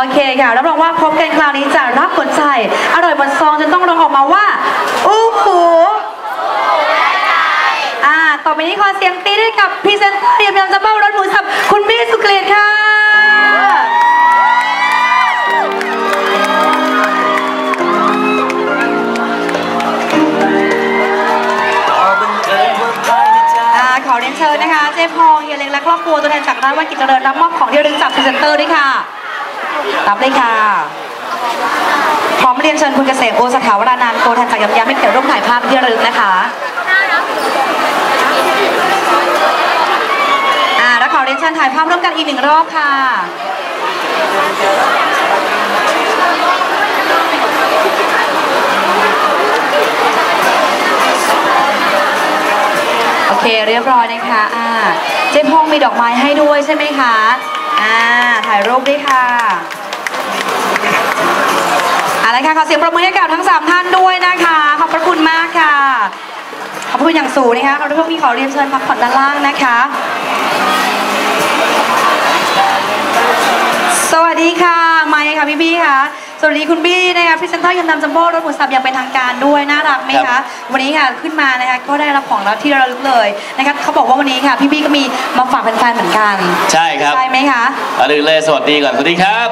โอเคค่ะรับรองว่าพบกันคราวนี้จะรับหัวใจ อร่อยบนซองจนต้องร้องออกมาว่าอู้หูอ่าต่อไปนี้ขอเสียงตีด้วยกับพรีเซนเตอร์ยำยำจัมโบ้ารสหมูสับคุณบี้สุกฤตค่ะขอเรียนเชิญนะคะ เจ๊พองเฮียเล็กและครอบครัวตัวแทนจากร้านวันกิจเจริญรับมอบของที่ระลึกจากพรีเซนเตอร์ด้วยค่ะ รับเลยค่ะ พร้อมเรียนเชิญคุณเกษมโอสถาวรานันท์ตัวแทนจากยำยำให้เกียรติร่วมถ่ายภาพที่ระลึกนะคะอ่าแล้วขอเรียนเชิญถ่ายภาพร่วมกันอีกหนึ่งรอบค่ะโอเคเรียบร้อยนะคะอ่าเจ๊พงมีดอกไม้ให้ด้วยใช่ไหมคะอ่าถ่ายรูปด้วยค่ะ เอาละค่ะขอเสียงปรบมือให้กับทั้ง 3 ท่านด้วยนะคะ ขอบพระคุณมากค่ะ ขอบพระคุณอย่างสูงนะคะขอบพระคุณมีขอเรียนเชิญพักผ่อนด้านล่างนะคะ สวัสดีค่ะไมค์ค่ะพี่บี้ค่ะสวัสดีคุณบี้นะคะพรีเซนเตอร์ยำนำจัมโบ้รสหมูสับอย่างเป็นทางการด้วยน่ารักไหมครัคะบวันนี้ค่ะขึ้นมานะคะก็ได้รับของแล้วที่ระลึกเลยนะคะเขาบอกว่าวันนี้ค่ะ พี่บี้ก็มีมาฝากแฟนๆเหมือนกัน ใช่ครับใช่ไหมคะก่อนอื่นเลยสวัสดีก่อนสวัสดีครับ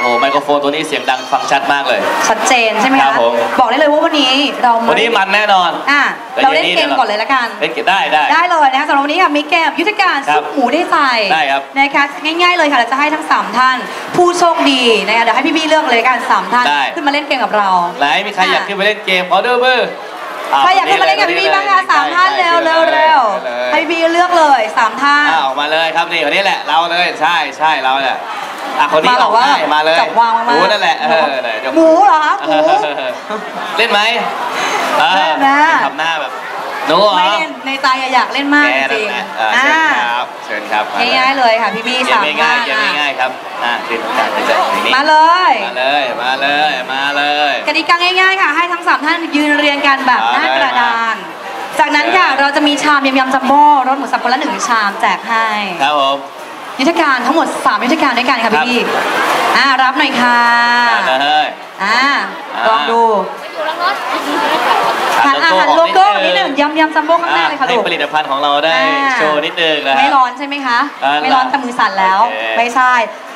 โอ้ไมโครโฟนตัวนี้เสียงดังฟังชัดมากเลย ชัดเจนใช่ไหมครัคะบผม บอกได้เลยว่าวันนี้เรามาวันนี้มันแน่นอน อะเราเล่นเกมก่อนเลยละกัน เล่นเกมได้ได้ ได้เลยนะคะสำหรับวันนี้ค่ะมีเกมยุทธการครัซุบปหมูได้ใจได้ครับ นะคะง่ายๆเลยค่ะเราจะให้ทั้ง 3 ท่าน ผู้โชคดีนะคะเดี๋ยวให้พี่บี้เลือกเลยละกันสามท่าน ได้ ขึ้นมาเล่นเกมกับเรา ไหนมีใครอยากขึ้นไปเล่นเกมขอดูมือใครอยากขึ้นมาเล่นกับพี่บี้บ้างคะสามท่านเร็วเร็วเร็วให้พี่บี้เลือกเลยสามท่านอ่าออกมาเลยครับนี่คนนี้แหละเราเลยใช่ใช่เราแหละ อะคนนี้มาอแบอบกว่าได้มาเลยจับวางมากๆหมูนั่นแหละเออไหนเดี๋ยวหมูเหรอคะหมู เล่นไหมเออเล่นนะ ทำหน้าแบบหนูเหรอไม่เล่นในใจอยากเล่นมากแกจนั่รินงแหละๆอ่าอ่าเชิญครับเชิญครับง่ายๆเลยค่ะพี่บี้เกสามมง่าท่ายนๆเกมง่ายๆครับอ่าขึ้นการขึ้นจากนี่มาเลยมาเลยมาเลยมาเลย กติกาง่ายๆค่ะ ให้ทั้งสามท่านยืนเรียงกันแบบหน้ากระดาน จากนั้นค่ะเราจะมีชามยำยำจัมโบ้รสหมูสับคนละหนึ่งชามแจกให้ ครับผม ยุทธการทั้งหมด 3 ยุทธการด้วยกันค่ะครับพี่บี้อ่ารับหน่อยค่ะมาเลยอ่าอ่าลองดูหันอาหารโลโก้นิดหนึ่งยำยำจัมโบ้ข้างหน้าเลยค่ะให้ลูกผลิตภัณฑ์ของเราได้อ่าโชว์นิดนึงนะไม่ฮะร้อนใช่ไหมคะอ่าไม่ร้อนแต่มือสั่นแล้วโอเคไม่ใช่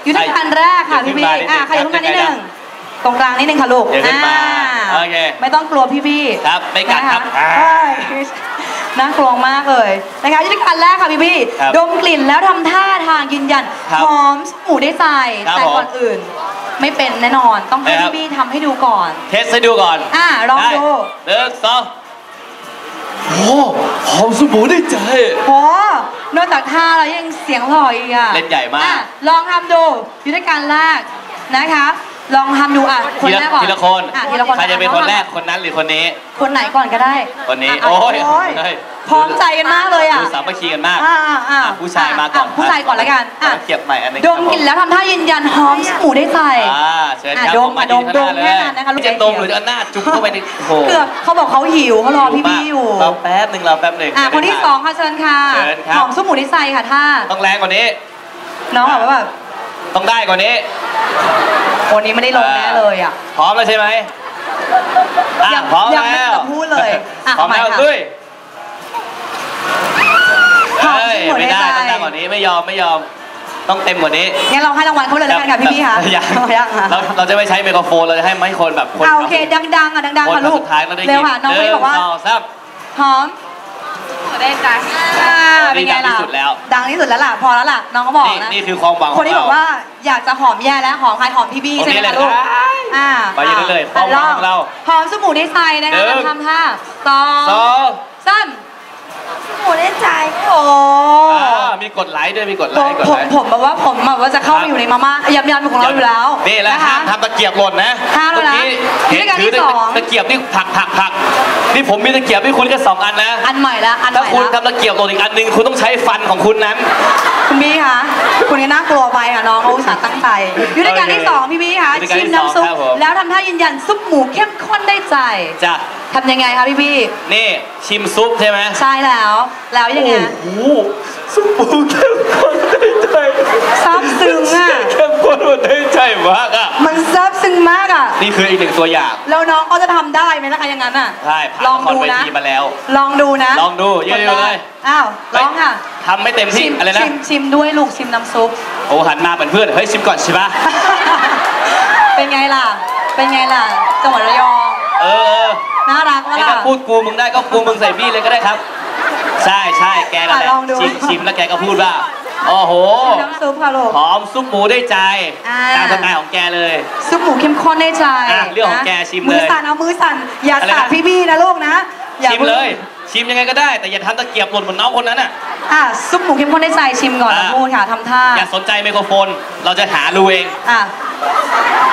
ยุทธการแรกค่ะพี่บี้ยกขึ้นมานิดนึงอ่าขยับขึ้นมานิดหนึ่งครับตรงกลางนิดหนึ่งค่ะลูกเดี๋ยวขึ้นมาอ่โอเคไม่ต้องกลัวพี่บี้ครับ ไม่กัดครับ นะะเอ้ยน่ากลัวมากเลยนะคะยุทธการแรกค่ะพี่บี้ครับดมกลิ่นแล้วทำท่าทางยืนยันครับหอมหมูได้ใจครับแต่ก่อนผมอื่น ไม่เป็นแน่นอนต้องให้นะครับ พี่บี้ทำให้ดูก่อน เทสให้ดูก่อนอ่าลองดูได้หนึ่งสองโอ้หอมสมูได้ใจ โหนอกจากท่าแล้วยังเสียงหล่ออีกอะเล่นใหญ่มาก อะลองทำดูยุทธการแรกนะคะ ลองทำดูอะคนทีแรละกก่อนทีละคนอะทีละคนใครจะเป็นอ่คนแรกคนนั้นหรือคนนี้ คนไหนก่อนก็ได้ คนนี้ะะโอ้ยโอ้ยเฮ้ยพร้อมใจกันมากเลยอะดูสามัคคีกันมากอ่าอ่าอ่าอะผู้ชายมาก่อนผู้ชายก่อนแล้วกันอะเก็บใหม่อันหนึงดมกลิ่นแล้วทำท่ายืนยันหอมหมูได้ใจอ่าเชิญครับอะดมผาอะดมยืนข้างหน้าดมแค่นั้นนะคะลูกจะดมหรือจะเอาหน้าจุ๊บเข้าไปในโอ้โหเกือบเขาบอกเขาหิวเขารอพี่บี้อยู่เราแป๊บหนึ่งเราแป๊บหนึ่งอะคนที่สองค่ะเชิญค่ะเชิญครับหอมซุปหมูได้ใจค่ะท่าต้องแรงกว่านี้ น้องแบบว่าแบบ ต้องได้กว่านี้ วันนี้ไม่ได้ลงแน่เลยอะพร้อมแล้วใช่ไหมอะยังพร้อมยังไม่แล้วจะพูดเลยอะพร้อมแล้วเอาใหม่ค่ะลุยหอมเฮ้ยสุดหัวไม่ได้ในใจต้องได้กว่านี้ไม่ยอมไม่ยอมต้องเต็มกว่านี้งั้นเราให้รางวัลเขาเลยแล้วกันค่ะพี่พี่ๆค่ะยังยังค่ะเราเราจะไม่ใช้ไมโครโฟนเราจะให้ไม่คนแบบคนเอาโอเคดังๆอะดังคๆนค่ะลูกสุดท้ายเราได้เร็วค่ะน้องคนนี้บอกว่าหนึ่งสองสาม หอมได้จ้ะอ่าเป็นี้นไงดังที่ล่ะสุดแล้ว ดังที่สุดแล้วล่ะ พอแล้วล่ะ น้องก็บอกนี่นะ นี่คือความหวังขคอนที่เราบอกว่าอยากจะหอมแย่แล้วหอมใครหอมพี่บี้เคใช่ไหมเลยคะลูกครับอ่าไปอยู่ได้เลยความหวังของเราหอมสมูได้ใจนะคะหนึ่งทำท่าสองสองสา มสมูได้ใจโอ้อ่ามีกดไลค์ด้วยมีกดไลผมค์กดผมไลค์ผมแบบว่าผมแบบว่าจะเข้าไปอยู่ในมาม่ายำยำของเราอยู่แล้วนี่แหละนะห้าคะมทำตะเกียบหล่นนะห้ามแล้วนะเมื่อกี้เห็นนี่การถือที่สองตะเกียบนี่ผักผักผักนี่ผมมีตะเกียบให้คุณแค่สองอันนะ อันใหม่ละอันใหถ้าม่คุณละทำตะเกียบหล่นอีกอันหนึงคุณต้องใช้ฟันของคุณนั้นคุณบี้คะคุณนี่น่ากลัวไปค่ะน้องเขาอุตส่าห์ตั้งใจยุทธการที่สองพี่บี้คะยุทธการชิมที่สองน้ำซุปครับผมแล้วทำท่ายืนยันซุปหมูเข้มข้นได้ใจจ้ะ ทำยังไงคะพี่บี้นี่ชิมซุปใช่ไหมใช่แล้ว แล้วยังไงโอ้โหซุปหมูเข้มข้นได้ใจซาบซึ้งอะมากอะมันซาบซึ้งมากอะนี่คืออีกหนึ่งตัวอย่างแล้วน้องเขาจะทำได้ไหมล่ะคะอย่างนั้นอะใช่ผ่านลองละครดูเวนะทีมาแล้ว ลองดูนะ ลองดูยืนอยู่เลยอ้าวลองค่ะทำไม่เต็มที่ชิมอะไรนะชิมชิมด้วยลูกชิมน้ำซุปโอ้หันมาเป็นเพื่อนเฮ้ยชิมก่อนใช่ปะเป็นไงล่ะ เป็นไงล่ะจังหวัดระยอง เออเออ น่ารักวะนี่ล่ะ ถ้าพูดกูมึงได้ก็กูมึงใส่บี้เลยก็ได้ครับ ใช่ใช่แกนั่นแหละอะลองดู ชิมชิมแล้วแกก็พูดว่าโอ้โหชิมน้ำซุปค่ะลูก หอมซุปหมูได้ใจอ่า ตามสไตล์ของแกเลย ซุปหมูเข้มข้นได้ใจอะเรื่องของนะแกชิมเลยมือสั่นเอามือสั่นอย่าอะไรนะ สาดพี่บี้นะลูกนะอย่าชิมเลย ชิมยังไงก็ได้ แต่อย่าทำตะเกียบหล่นเหมือนน้องคนนั้นอะ อะซุปหมูเข้มข้นได้ใจชิมก่อนอะ นะพูดค่ะทำท่าอย่าสนใจไมโครโฟน เราจะหารูเอง อะ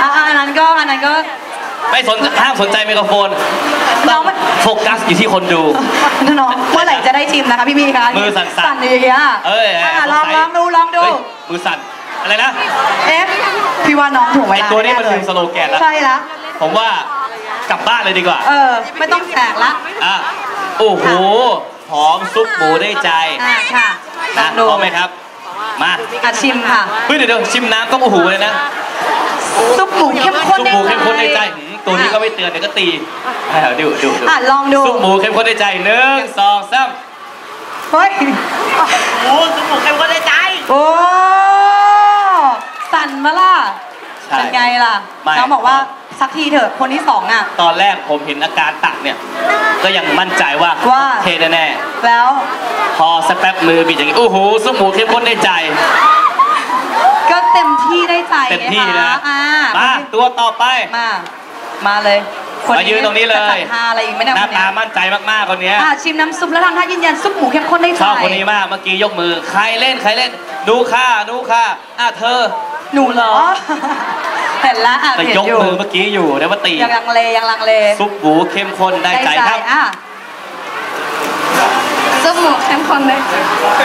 อะอะอันนั้นก็อันนั้นก็ไม่สนห้ามสนใจไมโครโฟน น้องมันโฟกัสอยู่ที่คนดู น้องเมื่อไหร่จะได้ชิมนะคะพี่บี้คะมือสั่นๆ สั่นอย่างเงี้ยเอ้ยอะลองสสัยลองดูลองดู เฮ้ยมือสั่นอะไรนะ เอ๊ะพี่ว่าน้องถูกเวไอลาตัวนี้มันแเลยคือสโลแกนแล้วใช่แล้วผมว่ากลับบ้านเลยดีกว่าเออ ไม่ต้องแจกละอะโอ้โหหอมซุปหมูได้ใจอะค่ะลอนะงดูพร้อมไหมครับ มาอะชิมค่ะ เฮ้ยเดี๋ยวเดี๋ยวชิมน้ำต้องโอ้โหเลยนะซุปหมูเข้มข้นซุปได้หมูเข้มข้นได้ใจหืม ตัวนี้ก็ไม่เตือนเดี๋ยวก็ตีอะดูดูดูอะลองดู ซุปหมูเข้มข้นได้ใจหนึ่งสองสามเฮ้ย โอ้ซุปหมูเข้มข้นได้ใจ โอ้ สั่นมาล่ะใช่ เป็นไงล่ะ ไม่ น้องบอกว่าสักทีเถอะคนที่สองอะ ตอนแรกผมเห็นอาการตักเนี่ย ก็ยังมั่นใจว่าว่า เทแน่แล้วๆพอสักแป๊บมือบิดอย่างนี้ โอ้โหซุปหมูเข้มข้นได้ใจ ก็เต็มที่ได้ใจเต็มที่ไงนะคะอ่ามาตัวต่อไป มา มาเลยมายืนตรงนี้เลยจะจัดหาอะไรอีกไหมเนี่ยหน้าคนเนี้ตายมั่นใจมากๆคนเนี้ยอะชิมน้ำซุปแล้วทำท่ายืนยันซุปหมูเข้มข้นได้ใจชอบคนนี้มากเมื่อกี้ยกมือ ใครเล่นใครเล่นดูค่ะดูค่ะอะเธอหนูเหรอเห็นแล้วอะแต่เห็นยกอยู่มือเมื่อกี้อยู่เดี๋ยวมาตียังลังเลยังลังเลซุปหมูเข้มข้นได้ใจครับอะซุปหมูเข้มข้นเลย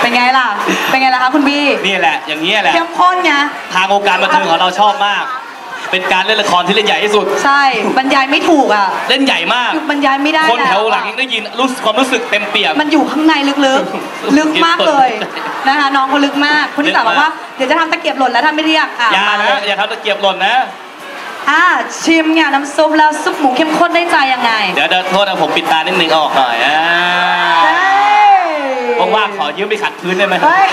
เป็นไงล่ะเป็นไงล่ะคะคุณบี้นี่แหละอย่างนี้ยแหละเข้มข้นไงทางวงการบันเทิงของเราชอบมาก เป็นการเล่นละครที่เล่นใหญ่ที่สุด ใช่บรรยายไม่ถูกอะเล่นใหญ่มากคือบรรยายไม่ได้คนแถวหลังอะยังได้ยินรู้สึกความรู้สึกเต็มเปี่ยมมันอยู่ข้างในลึกๆ ลึกมากเลยนะคะน้องเขาลึกมากคุณที่สามบอกว่าเดี๋ยวจะทำตะเกียบหล่นแล้วถ้าไม่เรียกอะอย่ามานะแล้วอย่าทำตะเกียบหล่นนะอะชิมเนี่ยน้ำซุปแล้วซุปหมูเข้มข้นได้ใจยังไง เดี๋ยวเดี๋ยวโทษนะผมปิดตานิดนึงเอาออกหน่อยอ่าเฮ้ยว่างๆขอยืมไปขัดพื้นได้ไหมเฮ้ย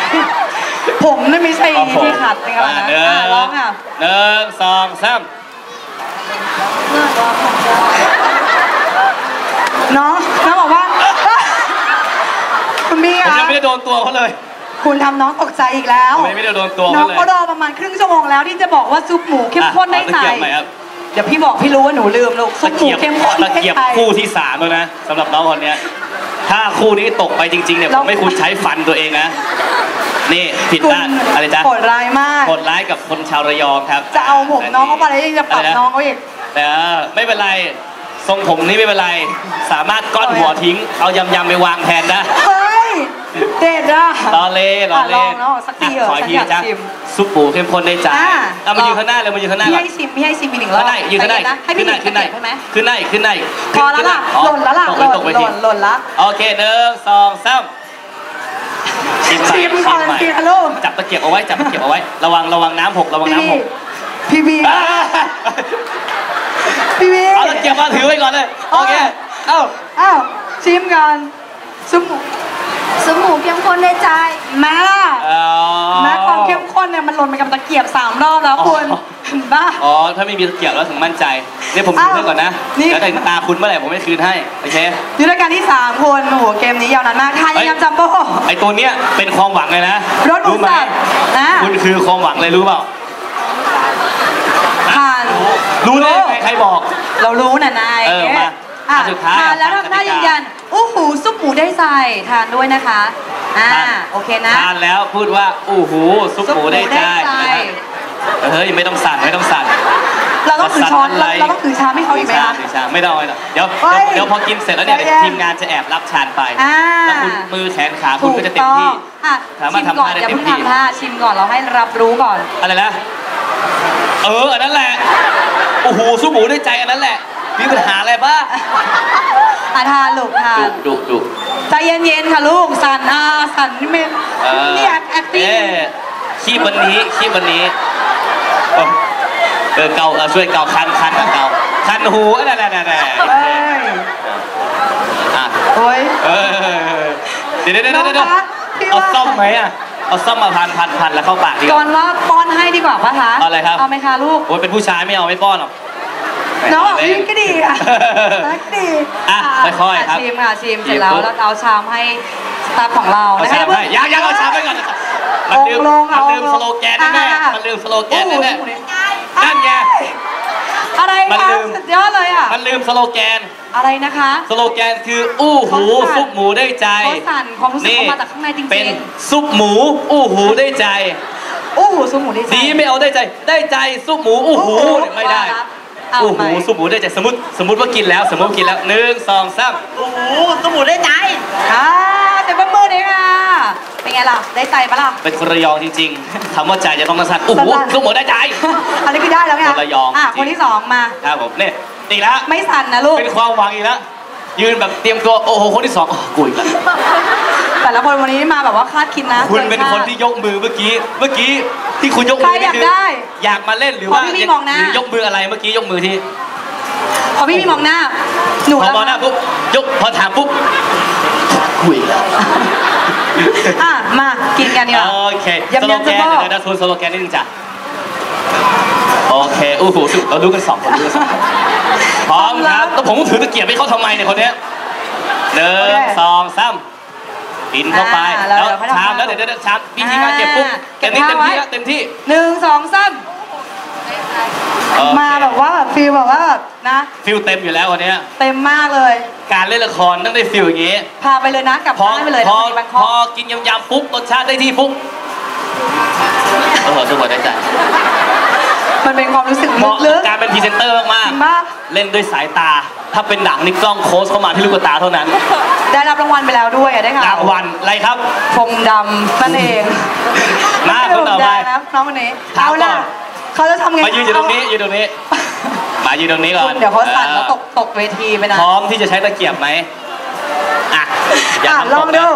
ผมนั่นไม่ใช่เอาผม ที่ขัดนะครับอ่านะหนึ่อะงร้องอะหนึ่งสองสามน้องน้องบอกว่า คุณบี้ผมคะยังไม่ได้โดนตัวเขาเลยคุณทำน้องตกใจอีกแล้ว ผมยังไม่ได้โดนตัวน้อเขางเลยเขารอประมาณครึ่งชั่วโมงแล้วที่จะบอกว่าซุปหมูเข้มข้นได้อะใจเอาตะเกียบใหม่ครับเดี๋ยวพี่บอกพี่รู้ว่าหนูลืมลูกซุตะปหมูเกียบเข้มข้นตะได้เกียบใจ คู่ที่สามแล้วนะสำหรับน้องคนเนี้ยถ้าคู่นี้ตกไปจริงๆเนี่ยผมไม่คุณใช้ฟันตัวเองนะ นี่ผิดคุณด้านอะไรจ๊ะโหดร้ายมากโหดร้ายกับคนชาวระยองครับ จะเอาผมน้องเข้าไปแล้วยังจะปรับะไรนะน้องเขาอีกแต่ไม่เป็นไรทรงผมนี้ไม่เป็นไร สามารถก้อนหัวทิ้ง เอายำยำๆไปวางแทนได้เฮ้ยเด็ดอะรอเล่รอเล่อะลองเนอะสักทีเหอะขออีกทีฉันอยากจ้ะชิมซุปหมูเข้มข้นได้จ้าอะเอามาลองยืนข้างหน้าเลยมายืนข้างหน้าพี่ก่อนให้ชิมพี่ให้ชิมอีกหนึ่งรอบข้างหน้ายืนข้างหน้าใจเย็ะให้พี่ขึ้นหน้าหขึ้ยินบหน้าตะเกียบใช่ไหมขึ้นหน้าขึ้นหน้าพอแล้วล่ะอ๋อหล่นแล้วล่ะตกหไปล่นตกไปหทีล่นหล่นละโอเคหนึ่งสองสาม ชิมใหม่ชิมก่อนใหม่สิฮัลโหลจับตะเกียบเอาไว้จับตะเกียบเอาไว้ระวังระวังน้ำหกระวังพี่น้ำหบีกพี่บีอ่าพี่บีเอาตะเกียบมาถือไว้ก่อนเลยโอเคเอ้าอ้าวชิมก่อนซุปหมูสมหมูเข้มข้นได้ใจแม่ล่ะ อ๋อ แม้ความเข้ มข้นเนี่ยมันหล่นไปกับตะเกียบสามรอบแล้วคุณอ๋อเห็นป่ะอ๋อ ถ้าไม่มีตะเกียบแล้วถึงมั่นใจเนี่ยผมคืนให้ก่อนนะนี่เดี๋ยวถึงตาคุณเมื่อไหร่ผมไม่คืนให้ โอเคยุทธการที่สามคุณโอ้โห เกมนี้ยาวนานมากทานเฮ้ยยำจัมโบ้ไอตัวเนี้ยเป็นความหวังเลยนะรสหมูรู้ไหมสับอะคุณคือความหวังเลยรู้เปล่าทานรู้ได้ยังไงใครบอก เรารู้นะนายเออมา อะอันสุดท้ายทานแล้วอะทำหน้าทานกติกายืยืนยันโอ้โหซุปหมูได้ใจทานด้วยนะคะอ่าทานโอเคนะทานแล้วพูดว่าอู้หูซุปหมูได้ใจนะครับเฮ้ยไม่ต้องสั่นไม่ต้องสั่นเราต้องถือช้อนจะสั่นอะไรเราต้องถือชามให้เขาอีกไหมชาคะถือชาไม่ต้องไม่ต้องเดี๋ยวเฮ้ยเดี๋ยวเดี๋ยวพอกินเสร็จแล้วเนี่ยใจเย็นทีมงานจะแอบรับชานไปอ่าแล้วคุณมือแขนขาคุณก็จะเต็มที่ถูกต้องอะสามารถชิมก่อนทำท่าได้อย่าเพิ่งเต็มที่ทำท่าชิมก่อนเราให้รับรู้ก่อนอะไรนะเอออันนั้นแหละโอ้โหซุปหมูได้ใจอันนั้นแหละ มีปัญหาอะไรบ้างอะทานลูกทาน ดุดุดุใจเย็นๆค่ะลูก สั่นอ่าสั่นนี่ไม่เออนี่แอคติ้งเอ๊ะขี้วันนี้ขี้วันนี้เออเออเกาเออช่วยเกาคันคันอะเกาคันหูนั่นนั่นนั่นนั่นเอ้ยอะโอ้ยเออเดี๋ยวเดี๋ยวเดี๋ยวเดี๋ยวน้องคะพี่เอาว่าซ่อมไหมอะเอาซ่อมมาพันพันพันแล้วเข้าปากดีกก่อว่า นว่าป้อนให้ดีกว่าปะคะเอาอะไรครับ เอาไหมคะลูกโอ้ยเป็นผู้ชายไม่เอาไม่ป้อนหรอก น้องบอกเล่พี่ก็ดีอะรักดีอะค่อยๆครับชิมค่ะชิมเสร็จแล้วหยิบปุ๊บเราเอาชามให้สตาฟของเราเอาชามให้ยังยังเอาชามไว้ก่อนมันลืมลงมันเอาลืมสโลแกนแน่ๆมันลืมสโลแกนแน่ๆนั่นไงอะไรมันคะลืมสุดยอดเลยอะ มันลืมสโลแกน อะไรนะคะ สโลแกนคืออู้หูเขาสั่นซุปหมูได้ใจเขาสั่นความรู้สึกเขามาจากข้างในจริงๆ เป็นซุปหมูอู้หูได้ใจโอ้โหซุปหมูดีใจสีไม่เอาได้ใจ ได้ใจซุปหมูอู้หูเนี่ยไม่ได้ เอาอู้ไหมหูซุปหมูได้ใจสมมติสมมติว่ากินแล้ว สมมติว่ากินแล้วหนึ่งสองสามโอ้โหสมุนได้ใจอ่าเต็มมือเลยค่ะ เป็นไงล่ะ ได้ใจปะล่ะ เป็นคนระยองจริงๆคำว่าใจจะต้องสั้นๆอู้หูสั้นๆซุปหมูได้ใจ อันนี้คือได้แล้วไงคนระยองอะจริง คนที่สองมา ครับผมเนี่ยอีกแล้วไม่สั่นนะลูก เป็นความหวังอีกแล้วยืนแบบเตรียมตัวโอ้โหคนที่สองอ๋อกูอีกแล้ว แต่ละคนวันนี้มาแบบว่าคาดคิดนะคุณเป็นกิาดคนที่ยกมือเมื่อกี้ เมื่อกี้ที่คุณยกมืใครนี่อยากคืได้ อยากมาเล่นหรือขอว่าพี่พี่มองหน้ารืยกมืออะไรเมื่อกี้ยกมือที่ พอพี่มีมองหน้า หนูพอแล้วมองหน้าปุ๊บยกพอถามปุ๊บคุยแล้วอะมากินกันดีกว่าโอเคยำๆสโลแกนจะบอกเดี๋ยวนะทวนสโลแกนนิดนึงจ้ะโอเคอู้หูสุดเราดูกันสองคนดูกันสองคนพร้อมครับแล้วผมถือตะเกียบให้เขาทำไมเนี่ยคนเนี้ยหนึ่งสองสาม ปินเข้าไป อ่าแล้วแล้วเดี๋ยวค่อยทำชามแล้วเดี๋ยวเดี๋ยวชามวิธีการเก็บปุ๊บอ่าเต็มที่เก็เต็บมผ้าที่ไว้ แล้วเต็มที่หนึ่งสองสามโอเคมาแบบว่าแบบฟีลแบบว่าแบบนะ ฟิลเต็มอยู่แล้ววันเนี้ยเต็มมากเลย การเล่นละครต้องได้ฟิลอย่างงี้พาไปเลยนะกลับพอบ้านไปเลยพอนะบางพข้ออกินยำๆปุ๊บรสชาติได้ที่ปุ๊บโอ้โหทุกคนได้ใจ มันเป็นความรู้สึกเหมาะลึกับกการเป็นพรีเซนเตอร์ๆมากจริงมาก ๆเล่นด้วยสายตา ถ้าเป็นหนังนี่กล้องโค้ชเข้ามาที่ลูกตาเท่านั้นได้รับรางวัลไปแล้วด้วยอะได้ค่ะรางวัลอะไรครับ พงดำนั่นเองมาไม่คนต่อไปใช่พงแดงนะน้องคนนี้ถามเอาล่ะก่อนเขาจะทำไงมายืนอยู่ตรงนี้ยืนตรงนี้ มายืนตรงนี้ก่อคุนณเดี๋ยวเขาสั่นแล้วออตกตกเวทีไปนะพร้อมที่จะใช้ตะเกียบไหมอะอย่าอะทำลองตกดูนะ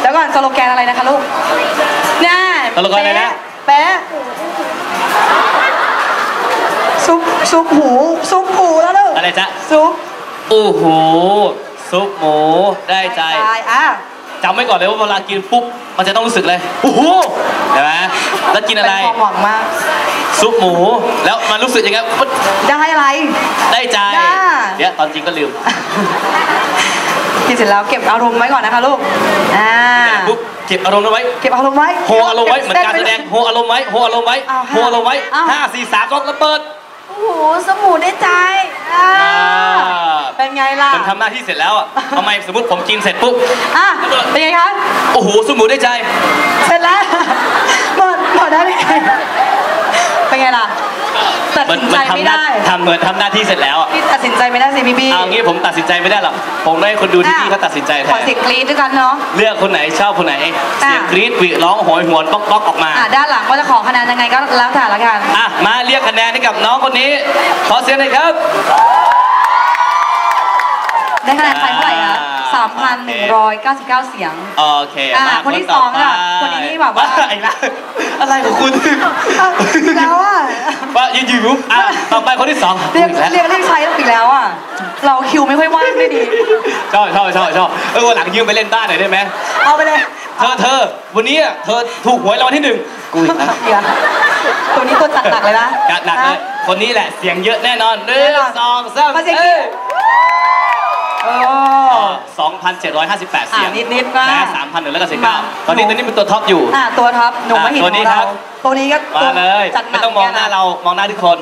เดี๋ยวก่อนสโลแกนอะไรนะคะลูกแน่สโลแกนอะไรนะแปะ ซุปซุปหูซุปหูแล้วลูกอะไรจ๊ะซุปอู้หูซุปหมูได้ใจอะจำไว้ก่อนเลยว่าเวลากินปุ๊บมันจะต้องรู้สึกเลยโอ้โหเห็นไหมแล้วกินอะไรเป็นความหวังมากซุปหมูแล้วมันรู้สึกยังไงมันได้อะไรได้ใจได้เดี๋ยวตอนจริงก็ลืมกินเสร็จแล้วเก็บอารมณ์ไว้ก่อนนะคะลูกอ่าปุ๊บเก็บอารมณ์เอาไว้ เก็บอารมณ์ไว้โฮอารมณ์ไว้ เหมือนการแสดงโฮอารมณ์ไว้โฮอารมณ์ไว้เอาโฮอารมณ์ไว้เอาห้าสี่สามสองแล้วเปิดโอ้โหสมุนได้ใจอ่าอ่าเป็นไงล่ะมันทำหน้าที่เสร็จแล้วอะทำไมสมมติผมกินเสร็จปุ๊บอะเป็นไงคะโอ้โหซุปหมูได้ใจ เสร็จแล้วหมดหมดได้ไหมเป็นไง ล่ะตัดมันสินใจมันไม่ทำหน้าได้ทำเหมือนทำหน้าที่เสร็จแล้วอะพี่ตัดสินใจไม่ได้สิพี่บี้เอางี้ผมตัดสินใจไม่ได้หรอกผมให้คนดูที่นี่เขาตัดสินใจแทขอนเสียงกรี๊ดด้วยกันเนาะ เลือกคนไหนชอบคนไหน เสียงอะกรี๊ดหวีดร้องโหยหวนป๊อกป๊อกออกมาอะด้านหลังว่าจะขอคะแนนยังไงก็แล้วแต่ละกันอะมาเรียกคะแนนให้กับน้องคนนี้ ขอเสียงหน่อยครับได้คะแนนไปเท่าไหร่คะ อ่า 3,199 เสียง โอเคอะมาคนที่ต่สองไปอะคนนี้นี่แบบว่า ไอ้ละอะไรของคุณเอ้าแล้วอะว่ายืนอยู่ปุ๊บอะต่อไปคนที่สองเรียกอีกแล้ว เรียกเรียกใช้อีกแล้วอะ เราคิวไม่ค่อยว่างไม่ดี ชอบชอบชอบชอบเออวันหลังยืมไปเล่นบ้านหน่อยได้ไหมเอาไปเลยเธอเธอวันนี้อะเธอถูกหวยรางวัลที่หนึ่งกูอีกแล้วเดี๋ยวตัวนี้ตัวจัดหนักเลยนะจัดหนักเลยคนนี้แหละเสียงเยอะแน่นอนหนึ่แน่งนอนสองสามมาเสียงเอ้ยโอ้สองพันเจ็ดร้อยห้าสิบแปดเสียงอะนิดๆว่าแพ้สามพันหนึ่งแล้วก็สิบมาเก้าตอนนี้ตัวนี้เป็นตัวท็อปอยู่ อะตัวท็อปหนุ่มมหินตัวนี้ของครัเราบ ตัวนี้ก็มาตัวเลยจัดหนัไม่กต้องมองหน้าเรามองหน้าทุกคน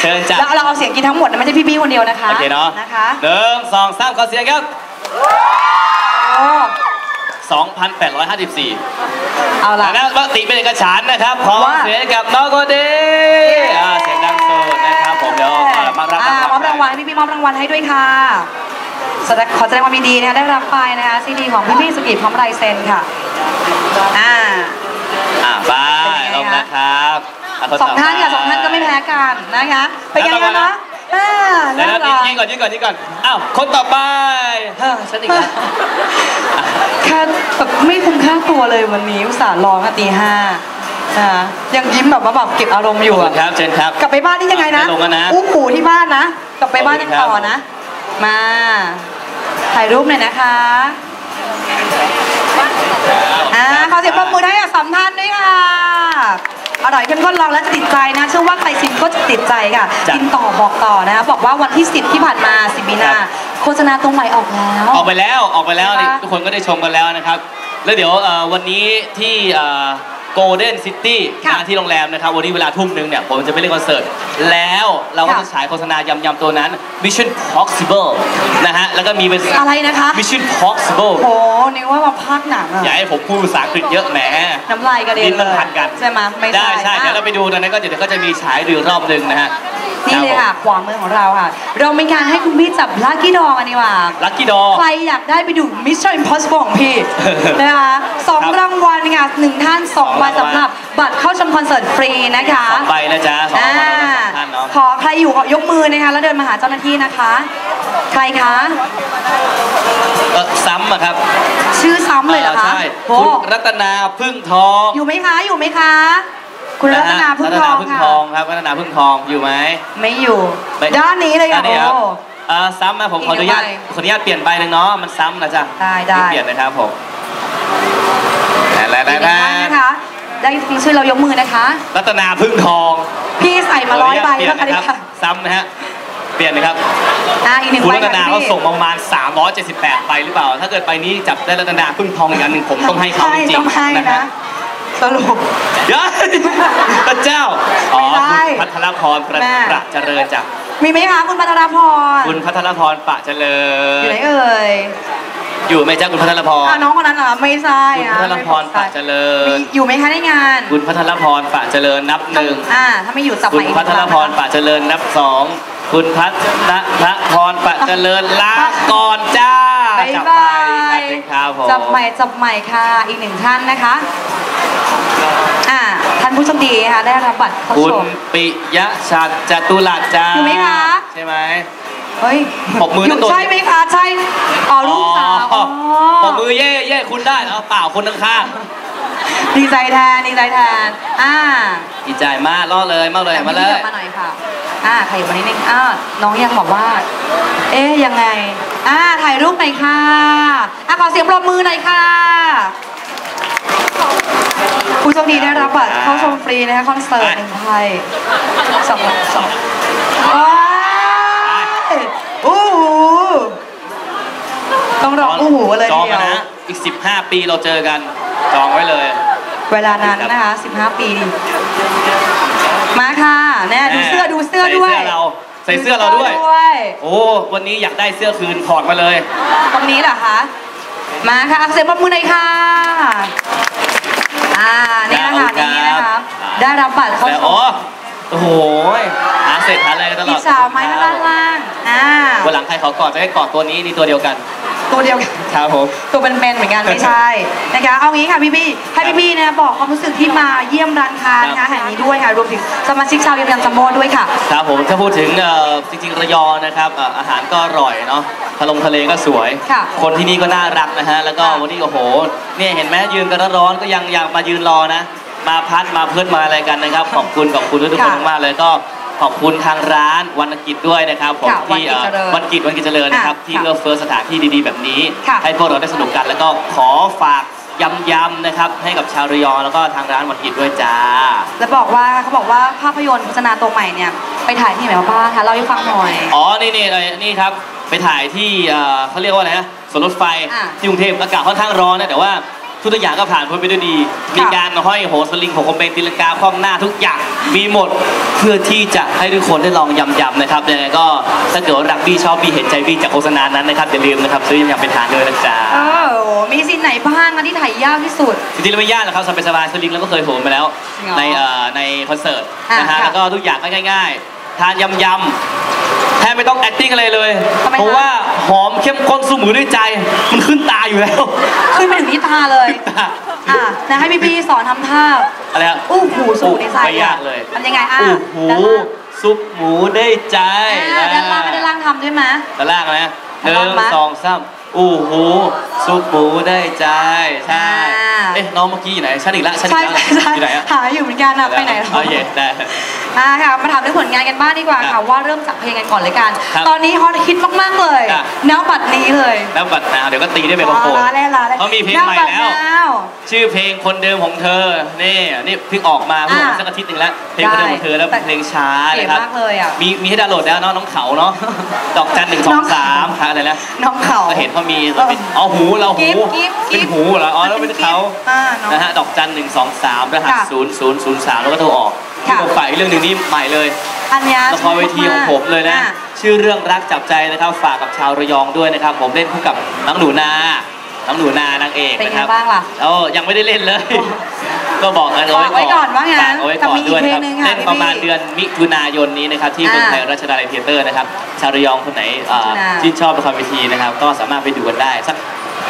เชิญจ้ะแล้วเราเอาเสียงกินทั้งหมดนะไม่ใช่พี่บี้คนเดียวนะคะโอเคเนาะนะคะหนึ่งสองสามขอเสียงครับ โอ้2,854 เอาล่ะ แล้วปกติเป็นเอกฉันท์นะครับขอว่าเสียงกับน้องโกเดอ่าเสียงดังสุดนะครับผมเดี๋ยวเอ่อมารับอ่รางมอบรางวัวัลลให้พี่บี้มอบรางวัลให้ด้วยค่ะ แสดงขอแสดงความยินดีนะคะได้รับไปนะคะซีดีของพี่บี้สุกิจพร้อมลายเซ็นค่ะอ่าอ่าไปเป็นไงคะลงนะครับะคสองท่านค่ะต่ไปสองท่านก็ไม่แพ้กันนะคะเป็นยังไงแล้วต่อมาคะนะอ่าเดี๋ยวน่านะรักยืนก่อนยืนก่อนยืนก่อนอ้าวคนต่อไปเฮ้ยฉันอีกแล้วค่าแบบไม่คุ้มค่าตัวเลยวันนี้อุตส่าห์รอมาตีห้าอ่ายังยิ้มแบบว่าแบบเก็บอารมณ์อยู่ขอบคุอะณครับเชิญครับ กลับไปบ้านนี่ยังไงนะไม่ลงแล้วนะอู้หูที่บ้านนะ กลับไปบ้านขอบยัคุงณครับต่อนะ มา ถ่ายรูปหน่อยนะคะอ่าขอเสียงปรบมือให้กับสามท่านด้วยค่ะอร่อยเข้มข้นลองแล้วจะติดใจนะเชื่อว่าใครชิมก็จะติดใจค่ะจ้ะ กินต่อบอกต่อนะคะบอกว่าวันที่ 10 ที่ผ่านมา10มีนาครับโฆษณาตรงใหม่ออกแล้ว ออกไปแล้วออกไปแล้วนี่นะคะทุกคนก็ได้ชมกันแล้วนะครับ แล้วเดี๋ยวเอ่อวันนี้ที่ โกลเด้นซิตี้ค่ะที่โรงแรมนะครับ วันนี้เวลาทุ่มหนึ่งเนี่ย ผมจะไปเล่นคอนเสิร์ต แล้วเราก็ค่ะจะฉายโฆษณายำๆตัวนั้น Mission Possible นะฮะ แล้วก็มีเป็นอะไรนะคะ Mission Possible โหนึกว่ามาพักหนังอะอย่าให้ผมพูดภาษาอังกฤษเยอะแหมน้ำลายกระเด็นลิ้นมันเลยพันกันใช่ไหมไม่ได้ใช่ใช่เดี๋ยวเราไปดูตอนนั้นก็เดี๋ยวก็จะมีฉายดูรอบหนึ่งนะฮะ นี่เลยค่ะ ขวามือของเราค่ะ เรามีการให้คุณพี่จับลัคกี้ดอกันดีกว่าลัคกี้ดอใครอยากได้ไปดู Mission Impossible ของพี่นะคะสองครับรางวัลค่ะหนึ่งท่านสองสองวันรางวัลสำหรับบัตรเข้าชมคอนเสิร์ตฟรีนะคะสองใบนะจ๊ะสองอ่าใบสองท่านเนาะขอใครอยู่ยกมือนะคะแล้วเดินมาหาเจ้าหน้าที่นะคะ ใครคะก็ซ้ำอะครับ ชื่อซ้ำเลยเหรอคะใช่โอ้คุณรัตนาพึ่งทองอยู่ไหมคะอยู่ไหมคะ คุณรัตนาพึ่งทองรัตนาพึ่งค่ะทองครับรัตนาพึ่งทองอยู่ไหมไม่อยู่ไม่ด้านนี้เลยอัค่ะนนี้ครับโอ้เอ่อซ้ำนะผมขออนุญาตอีกหนึ่งใบขออนุญาตเปลี่ยนใบหนึ่งเนาะมันซ้ำนะจ๊ะได้ได้เปลี่ยนนะครับผมแล้วอีกหนึ่งท่านนะคะได้มีชื่อเรายกมือนะคะ รัตนาพึ่งทอง พี่ใส่มาร้อยใบขแล้วอค่ะอนุนี่ญาตเปลี่ยนนะครัค่ะบซ้ำนะฮะเปลี่ยนนะครับอ่าอีกหนึ่งคุณใบรัตนาค่ะเขาพี่ส่งประมาณ 378ใบหรือเปล่า ถ้าเกิดใบนี้จับได้รัตนาพึ่งทองอีกอันหนึ่งผมต้องให้เขาจริงต้องให้ๆนะ นะฮะสรุปเดี๋ยวพระเจ้า อ๋อไม่ได้คุณพัทรพรประแม่ ประเจริญจากมีไหมคะคุณปัทรพรคุณพัทรพรประเจริอยู่ญไหนเอ่ยอยู่ไหมจ๊ะคุณพัทรพรอ่าน้องคนนั้นเหรอไม่ใช่คุณอะพัทรพรปะเจริญ มีอยู่ไหมคะในงานคุณพัทรพรปะเจริญนับหนึ่ง อ่าถ้าไม่อยู่จับคุใหม่ณอีกพัทรพรปะเจริญนับสอง คุณพัทรพรปะเจริญลาก่อนจ้า บ๊ายจับาไปยครับผมจับใหม่จับใหม่ค่ะ อีกหนึ่งท่านนะคะอ่าท่านผู้โชคดีนะคะได้รับบัตรเข้าคุณชมปิยะชัดจตุรัสจ้าอยู่ไหมคะใช่ไหมเฮ้ยปรบมือนะยู่ตัวใช่ไหมคะใช่อ๋อลูกสาวอ๋อ๋ออปรบมือเย่เย่คุณได้แล้วเปล่าคนข้าง ดีใจแทนดีใจแทนอ่าๆดีใจมากล่อเลยมากเลยแต่มาเลพี่ยกบมาหน่อยค่ะอ่าถ่ายมานิดนึงอ้าวน้องยังบอกว่า เอ๊ยยังไงอ่าถ่ายรูปหน่อยค่ะอะขอเสียงปรบมือหน่อยค่ะผู้โชคดีได้รับบัตรเข้าชมฟรีนะคะคอนเสิร์ตหนึ่งไทยสองสองว้ายอู้หูต้องร้องอู้หูกันเลยจองทีเดีกันยวนะอีก 15 ปีเราเจอกัน จองไว้เลย เวลานั้นนะคะ 15ปีดีมาค่ะแน่ดูเสื้อดูเสื้อด้วย ใส่เสื้อเราใส่เสื้อเราด้วยยโอ้ วันนี้อยากได้เสื้อคืนถอดมาเลย ตรงนี้เหรอคะ มาค่ะเอาเสียงปรบมือหน่อยค่ะ อ่า นี่นะคะขอบคุณนี่ครันะบคะ ได้รับบัตรเข้าแล้วชโอ้ม โอ้โหหาเสร็จหาอะไรกันตลอีอดกสาวไม้ข้างด้านล่างอ่าวันหลังใครเขากอดจะให้กอดตัวนี้นี่ตัวเดียวกัน ตัวเดียวกันครับผมตัวเป็นๆเหมือนกันไม่ใช่นะคะเอางี้ค่ะพี่พี่ให้พี่พี่นะบอกความรู้สึกที่มาเยี่ยมร้านค้านะครัคะบแห่งนี้ด้วยค่ะรวมถึงสมาชิกชาวยำยำจัมโบ้ด้วยค่ะครับผมถ้าพูดถึงเอ่อจริงๆระยองนะครับเอ่ออาหารก็อร่อยเนาะทะลงทะเลก็สวยค่ะคนที่นี่ก็น่ารักนะฮะแล้วก็ค่ะวันนี้โอ้โหเนี่ยเห็นไหมยืนกันร้อนๆก็ยังอยากมายืนรอนะ มาพัดมาเพื่อนมาอะไรกันนะครับ ขอบคุณขอบคุณทุกๆคนค่ะมากๆเลยก็ขอบคุณทางร้านวันกิจด้วยนะครับผมค่ะที่เอ่อวันกิจเจริญวันกิจวันกิจเจริญนะครับค่ะที่เลือกเฟิร์สสถานที่ดีๆแบบนี้ ค่ะ ให้พวกเราได้สนุกกันแล้วก็ขอฝากยำๆนะครับให้กับชาวระยองแล้วก็ทางร้านวันกิจด้วยจ้า แล้วบอกว่าเขาบอกว่าภาพยนตร์โฆษณาตัวใหม่เนี่ยไปถ่ายที่ไหนมาบ้างคะเล่าให้ฟังหน่อย อ๋อ นี่นี่เลยนี่ครับ ไปถ่ายที่เอ่อเขาเรียกว่าอะไรนะสวนรถไฟ อะที่กรุงเทพ อากาศค่อนข้างร้อนนะ แต่ว่า ทุกอย่างก็ผ่านพ้นไปด้วยดี มีการห้อยโหสลิงของคอมเบนตีลังกาคว่ำหน้าทุกอย่างมีหมดเพื่อที่จะให้ทุกคนได้ลองยำๆนะครับยังไงก็ถ้าเกิดว่ารักบี้ชอบบี้เห็นใจบี้จากโฆษณานั้นนะครับอย่าลืมนะครับซื้อยำๆไปทานด้วยนะจ๊ะเออมีซีนไหนบ้างคะที่ถ่ายยากที่สุดจริงๆแล้วไม่ยากหรอกครับสบายๆสลิงแล้วก็เคยโหนมาแล้วจริงเหรอในเอ่อในคอนเสิร์ตอะนะฮะค่ะแล้วก็ทุกอย่างก็ง่าย ๆ ทานยำๆแทบไม่ต้อง acting อะไรเลย ทำไมคะ เพราะว่าหอมเข้มข้นสู้มือด้วยใจ มันขึ้นตาอยู่แล้ว ขึ้นไปถึงที่ตาเลยขึ้นตาอะนะให้พี่พี่ๆสอนทำท่าอะไรฮะอู้หูสูในใจไม่ยากเลย ทำยังไงอะโอ้โหด้านล่างซุปหมูได้ใจอ่าด้านล่างไม่ได้ล่างทำด้วยไหม ด้านล่างนะหนึ่ด้านงล่างมาสองสาม อู้หูซุปหมูได้ใจใช่อ่าเอ๊ะน้องเมื่อกี้อยู่ไหนฉันอีกละฉันอีใช่กละใช่ใช่อยู่ไหนอะหาอยู่เหมือนกันนะไปไหนหรอโอเคได้อ่าค่ะมาถามเรื่องผลงานกันบ้างดีกว่าครัค่ะบว่าเริ่มจากเพลงกันก่อนเลยกันครับตอนนี้ฮอตฮิตมากๆเลยครับแนวบัดนี้เลยแล้วบัตรนาวเดี๋ยวก็ตีด้วยไมโครโฟนลาเล่นลาเล่นเขามีเพลงใหม่แล้วนบัดนาวชื่อเพลงคนเดิมของเธอนี่นี่เพิ่งออกมาเมื่ออ่าสักอาทิตย์หนึ่งแล้วเพลงคนเดิมของเธอแล้วได้เป็นเพลงช้าเก๋นะครับมากเลยอะมีมีให้ดาวน์โหลดแล้วเนาะน้องเขาเนาะดอกจันหนึ่งสอน้องงเขาสามค่ะอะไรนะน้องเขาก็เห็นเขามีเออเป็นอ๋อหูเราหูกิ๊บกิ๊บกิ๊เป็นบหูเหรออ๋อแล้วเป็นเขาอ่าน้องนะฮะดอกจันหนึ่งสองสามรหัสค่ะศูนย์ศูนย์ศูนย์สามแล้วก็โทรออกค่ะที่ผมฝ่ายเรื่องหนึ่งนี่ใหม่เลยอันเนี้ยละครเวทีของผมเลยนะอ่าชื่อเรื่องรักจับใจนะครับ ฝากกับชาวระยองด้วยนะครับ ผมเล่นคู่กับน้องหนูนา น้องหนูนานางเอกเป็นนะไงครับบ้างล่ะแล้วยังไม่ได้เล่นเลย ก็บอกกันเอาบอกไว้ไว้ก่ก่ออนนว่างั้นฝากเอาไว้ก่อนแต่มีอีกด้วยนะครับเพลงหนึ่งค่ะเล่นพี่ประมาณเดือนมิถุนายนนี้นะครับที่อ่าเมืองไทยรัชดาลัยเทเตอร์นะครับ ชาวระยองคนไหนเอ่ออ่าที่ชอบละครเวทีนะครับ ก็สามารถไปดูกันได้สัก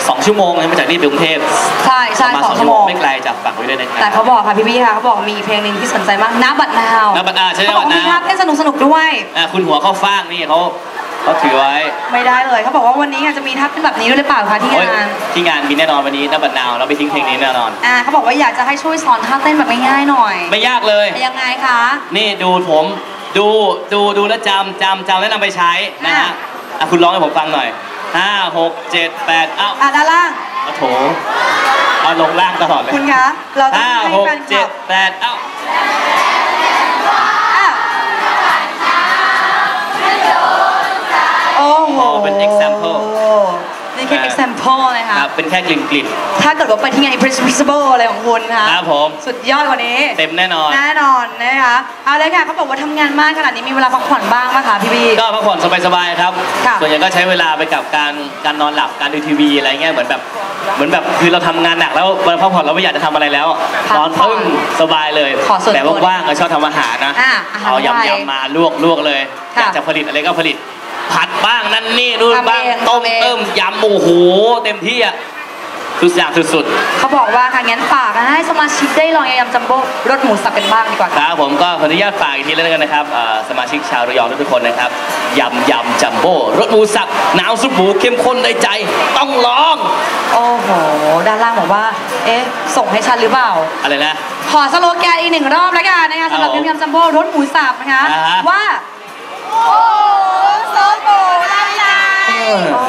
สองชั่วโมงนะมาจากนี่ไปกรุงเทพใช่ใช่ประมาณสสอองงชั่ชั่ววโมโมง งไม่ไกลจากฝากไว้ด้วยนะคแต่รับเขาบอกค่ะพี่พี่ค่ะเขาบอกมีเพลงหนึ่งที่สนใจมากน้าบัดนาวน้ำบัตรอาใช่ไหมเขาบอกบัตรว่ามีนาท่าเต้นสนุกสนุกๆด้วย อ่าคุณหัวเข้าฟางนี่เขา เขาถือไว้ไม่ได้เลยเขาบอกว่าวันนี้อาจจะมีท่าเต้นแบบนี้ด้วยหรือเปล่าคะที่โอ้ยงานที่งานมีแน่นอนวันนี้น้ำบัตรนาวเราไปทิ้งเพลงนี้แน่นอน อ่าเขาบอกว่าอยากจะให้ช่วยสอนท่าเต้นแบบง่ายๆหน่อยไม่ยากเลย ยังไงคะ นี่ดูผมดูดูดูแล้วจำจำจำแล้วนำไปใช้นะฮะอะ อะคุณร้องให้ผมฟังหน่อยห้าหกเจ็ดแปดเอ้าอ่าด้านล่างเอาโถเอาลงล่างตลอดเลยคุณคะเราต้องห้าให้หกแฟนคเจ็ลัดบแปดเอ้า โอ้โหเป็น example นี่แค่ example นะคะ ครับ เป็นแค่กลิ่นกลิ่นถ้าเกิดว่าไปที่งาน impressible อะไรของคุณคะครับผม สุดยอดกว่านี้ เต็มแน่นอน แน่นอนนะคะ เอาเลยค่ะเขาบอกว่าทำงานมากขนาดนี้มีเวลาพักผ่อนบ้างไหมคะพี่บี ก็พักผ่อนสบายๆครับค่ะส่วนใหญ่ก็ใช้เวลาไปกับการการนอนหลับ การดูทีวีอะไรเงี้ย เหมือนแบบ เหมือนแบบคือเราทำงานหนักแล้ววันพักผ่อนเราไม่อยากจะทำอะไรแล้วพักนอนผ่อนปึ้งสบายเลยขอส่วนแต่ตัวว่างๆก็ชอบทำอาหารนะอะอาหารเอาไทยยำๆมาลวกลวกเลยค่ะอยากจะผลิตอะไรก็ผลิต ผัดบ้างนั่นนี่นู่นทำบ้างเองต้มทำเองเติมยำโอ้โหเต็มที่อะทุกอย่างสุดเขาบอกว่าค่ะงั้นฝากนะให้สมาชิกได้ลองยำจัมโบ้รสหมูสับกันบ้างดีกว่าๆคค่ะรับผมก็ขออนุญาตฝากอีกทีแล้วกันนะครับเอ่อสมาชิกชาวระยองทุกๆคนนะครับยำยำจัมโบ้รสหมูสับหนาวซุปหมูเข้มข้นในใจ ต้องลอง โอ้โหด้านล่างบอกว่า เอ๊ะส่งให้ฉันหรือเปล่าอะไรนะขอสโลแกนอีกหนึ่งรอบแล้วกันนะคะสำหรับครับผมยำจัมโบ้รสหมูสับนะคะอ่าฮะว่าโอ้โซโบละลาย โอ้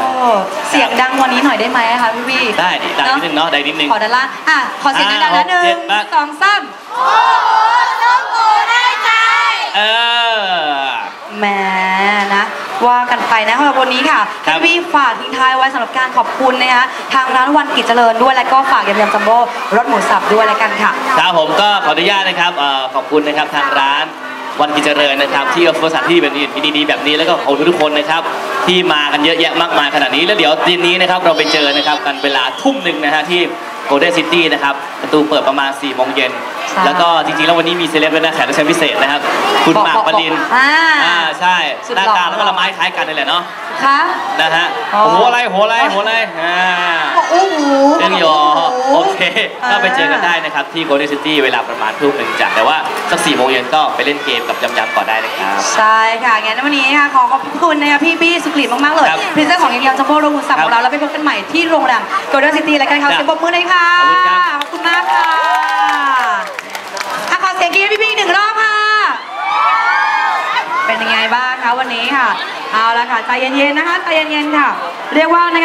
เสียงดังกวันนี้หน่อยได้ไหมคะพี่พี่ได้ดิได้นิดนึงเนาะได้นิดนึงขอด้านล่างอะขอเสียงดังๆนะหนึ่ห้าหกเจ็งดแปดสองสามโอ้โซโบได้ใจเออแหมนะว่ากันไปนะสำหรับวันนี้ค่ะครับพี่พี่ฝากทิ้งท้ายไว้สำหรับการขอบคุณนะคะทางร้านวันกิจเจริญด้วยแล้วก็ฝากยำยำจัมโบ้รสหมูสับด้วยแล้วกันค่ะครับผมก็ขออนุญาตนะครับเอ่อขอบคุณนะครับทางร้าน วันกิจเจริญนะครับ ที่บริษัทที่แบบนี้ดีๆแบบนี้แล้วก็ขอบคุณทุกคนนะครับ ที่มากันเยอะแยะมากมายขนาดนี้แล้วเดี๋ยวเย็นนี้นะครับเราไปเจอนะครับกันเวลาทุ่มหนึ่งนะฮะที่โกลเด้นซิตี้นะครับประตูเปิดประมาณ4ี่โมงเย็น แล้วก็จริงๆ แล้ววันนี้มีเซเลบด้วยนะแขกรับเชิญพิเศษนะครับ คุณบอกหมากบอกปรินอ่าอ่าใช่สุดหน้าหล่อตาแล้วก็ละไม้คล้ายกันนี่แหละเนาะคะนะฮะอ๋อโอ้โหอะไรโหอะไรโหอะไรอ่าโอ้โหเรื่องยอโอเคอ่าก็ไปเจอกันได้นะครับ ที่ Golden City เวลาประมาณทุ่มหนึ่งจ้ะแต่ว่าสักสี่โมงเย็นก็ไปเล่นเกมกับยำยำก่อนได้นะครับ ใช่ค่ะงั้นวันนี้ค่ะขอขอบคุณนะคะพี่บี้สุกรีตมากๆเลยครับพรีเซนเตอร์ของยำยำจัมโบ้โรงหมูสับครับของเราแล้วไปพบกันใหม่ที่โรงแรมโกลเด้นซิตี้แล้วกันค่ะครับเสียงปรบมือเลยค่ะขอบคุณครับขอบคุณมากค่ะอะขอ เสียงกรี๊ดพี่ๆหนึ่งรอบค่ะ เป็นยังไงบ้างคะวันนี้ค่ะ เอาละค่ะใจเย็นๆนะคะใจเย็นๆค่ะ เรียกว่านะคะ